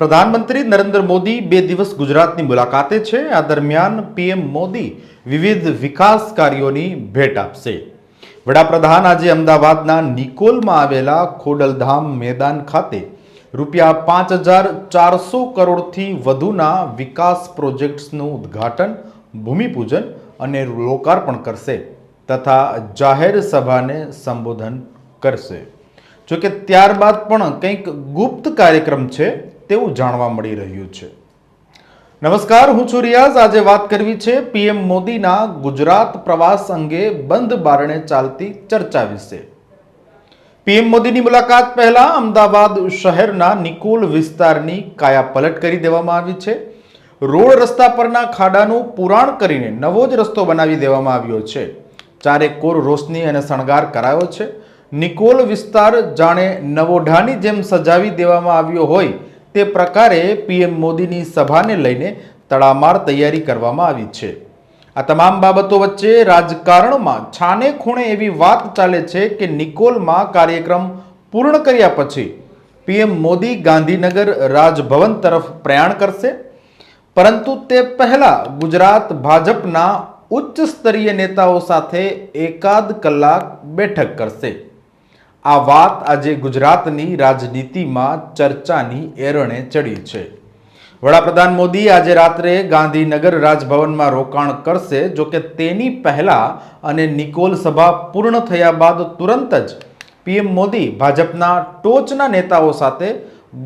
પ્રધાનમંત્રી નરેન્દ્ર મોદી બે દિવસ ગુજરાતની મુલાકાતે છે. આ દરમિયાન પીએમ મોદી વિવિધ વિકાસ કાર્યોની ભેટ આપશે. વડાપ્રધાન આજે અમદાવાદના નિકોલમાં આવેલા ખોડલધામ મેદાન ખાતે રૂપિયા પાંચ હજાર ચારસો કરોડથી વધુના વિકાસ પ્રોજેક્ટ્સનું ઉદ્ઘાટન, ભૂમિપૂજન અને લોકાર્પણ કરશે તથા જાહેર સભાને સંબોધન કરશે. જોકે ત્યારબાદ પણ કંઈક ગુપ્ત કાર્યક્રમ છે. તેવું જાણવા મળી રહ્યું છે. નમસ્કાર, હું છું રિયાઝ. આજે વાત કરવી છે પીએમ મોદીના ગુજરાત પ્રવાસ અંગે બંધ બારણે ચાલતી ચર્ચા વિશે. પીએમ મોદીની મુલાકાત પહેલા અમદાવાદ શહેરના નિકોલ વિસ્તારની કાયાપલટ કરી દેવામાં આવી છે. રોડ રસ્તા પરના ખાડાનું પુરાણ કરીને નવો જ રસ્તો બનાવી દેવામાં આવ્યો છે. ચારે કોર રોશની અને શણગાર કરાયો છે. નિકોલ વિસ્તાર જાણે નવોઢાની જેમ સજાવી દેવામાં આવ્યો હોય તે પ્રકારે પીએમ મોદીની સભાને લઈને તડામાર તૈયારી કરવામાં આવી છે. આ તમામ બાબતો વચ્ચે રાજકારણમાં છાને ખૂણે એવી વાત ચાલે છે કે નિકોલમાં કાર્યક્રમ પૂર્ણ કર્યા પછી પીએમ મોદી ગાંધીનગર રાજભવન તરફ પ્રયાણ કરશે. પરંતુ તે પહેલા ગુજરાત ભાજપના ઉચ્ચ સ્તરીય નેતાઓ સાથે એકાદ કલાક બેઠક કરશે. આ વાત આજે ગુજરાતની રાજનીતિમાં ચર્ચાની એરણે ચડી છે. વડાપ્રધાન મોદી આજે રાત્રે ગાંધીનગર રાજભવનમાં રોકાણ કરશે જો કે તેની પહેલા અને નિકોલ સભા પૂર્ણ થયા બાદ તુરંત જ પીએમ મોદી ભાજપના ટોચના નેતાઓ સાથે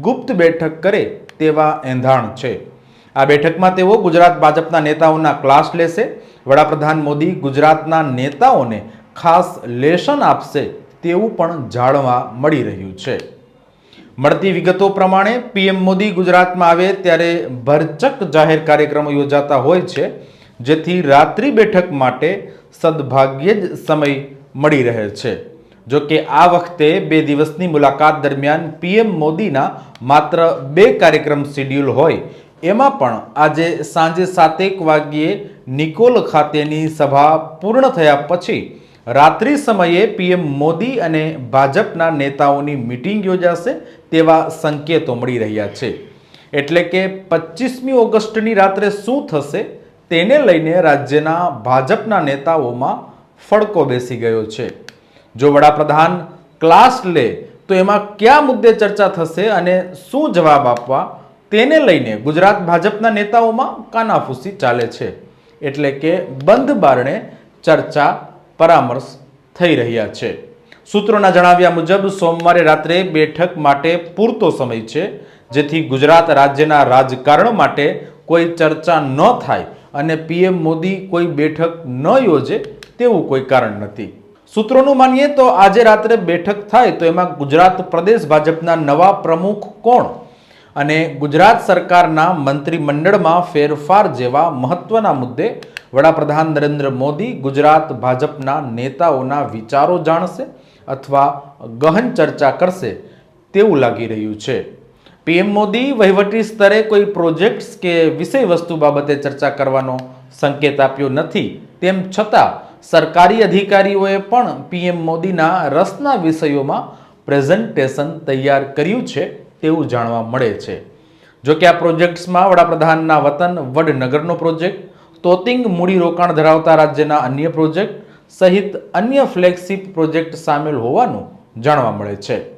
ગુપ્ત બેઠક કરે તેવા એંધાણ છે. આ બેઠકમાં તેઓ ગુજરાત ભાજપના નેતાઓના ક્લાસ લેશે, વડાપ્રધાન મોદી ગુજરાતના નેતાઓને ખાસ લેશન આપશે તેવું પણ જાણવા મળી રહ્યું છે. મળતી વિગતો પ્રમાણે પીએમ મોદી ગુજરાતમાં આવે ત્યારે ભરચક જાહેર કાર્યક્રમો યોજાતા હોય છે, જેથી રાત્રિ બેઠક માટે સદભાગ્યે જ સમય મળી રહે છે. જો કે આ વખતે બે દિવસની મુલાકાત દરમિયાન પીએમ મોદીના માત્ર બે કાર્યક્રમ શેડ્યુલ હોય, એમાં પણ આજે સાંજે સાતેક વાગ્યે નિકોલ ખાતેની સભા પૂર્ણ થયા પછી રાત્રિ સમયે પીએમ મોદી અને ભાજપના નેતાઓની મિટિંગ યોજાશે તેવા સંકેતો મળી રહ્યા છે. એટલે કે પચીસમી ઓગસ્ટની રાત્રે શું થશે તેને લઈને રાજ્યના ભાજપના નેતાઓમાં ફડકો બેસી ગયો છે. જો વડાપ્રધાન ક્લાસ લે, તો એમાં કયા મુદ્દે ચર્ચા થશે અને શું જવાબ આપવા તેને લઈને ગુજરાત ભાજપના નેતાઓમાં કાનાફૂસી ચાલે છે. એટલે કે બંધ બારણે ચર્ચા પરામર્શ થઈ રહ્યા છે. સૂત્રોના જણાવ્યા મુજબ, સોમવારે રાત્રે બેઠક માટે પૂરતો સમય છે, જેથી ગુજરાત રાજ્યના રાજકારણ માટે કોઈ ચર્ચા ન થાય અને પીએમ મોદી કોઈ બેઠક ન યોજે તેવું કોઈ કારણ નથી. સૂત્રોનું માનીએ તો આજે રાત્રે બેઠક થાય તો એમાં ગુજરાત પ્રદેશ ભાજપના નવા પ્રમુખ કોણ? અને ગુજરાત સરકારના મંત્રીમંડળમાં ફેરફાર જેવા મહત્વના મુદ્દે વડાપ્રધાન નરેન્દ્ર મોદી ગુજરાત ભાજપના નેતાઓના વિચારો જાણશે અથવા ગહન ચર્ચા કરશે તેવું લાગી રહ્યું છે. પીએમ મોદી વહીવટી સ્તરે કોઈ પ્રોજેક્ટ્સ કે વિષય વસ્તુ બાબતે ચર્ચા કરવાનો સંકેત આપ્યો નથી. તેમ છતાં, સરકારી અધિકારીઓએ પણ પીએમ મોદીના રસના વિષયોમાં પ્રેઝન્ટેશન તૈયાર કર્યું છે તેવું જાણવા મળે છે. જોકે આ પ્રોજેક્ટ્સમાં વડાપ્રધાનના વતન વડનગરનો પ્રોજેક્ટ તોતિંગ મૂડી રોકાણ ધરાવતા રાજ્યના અન્ય પ્રોજેક્ટ સહિત અન્ય ફ્લેગશિપ પ્રોજેક્ટ સામેલ હોવાનું જાણવા મળે છે.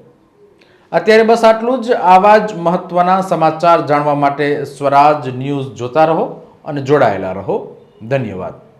અત્યારે બસ આટલું જ. આવા જ મહત્વના સમાચાર જાણવા માટે સ્વરાજ ન્યૂઝ જોતા રહો અને જોડાયેલા રહો. ધન્યવાદ.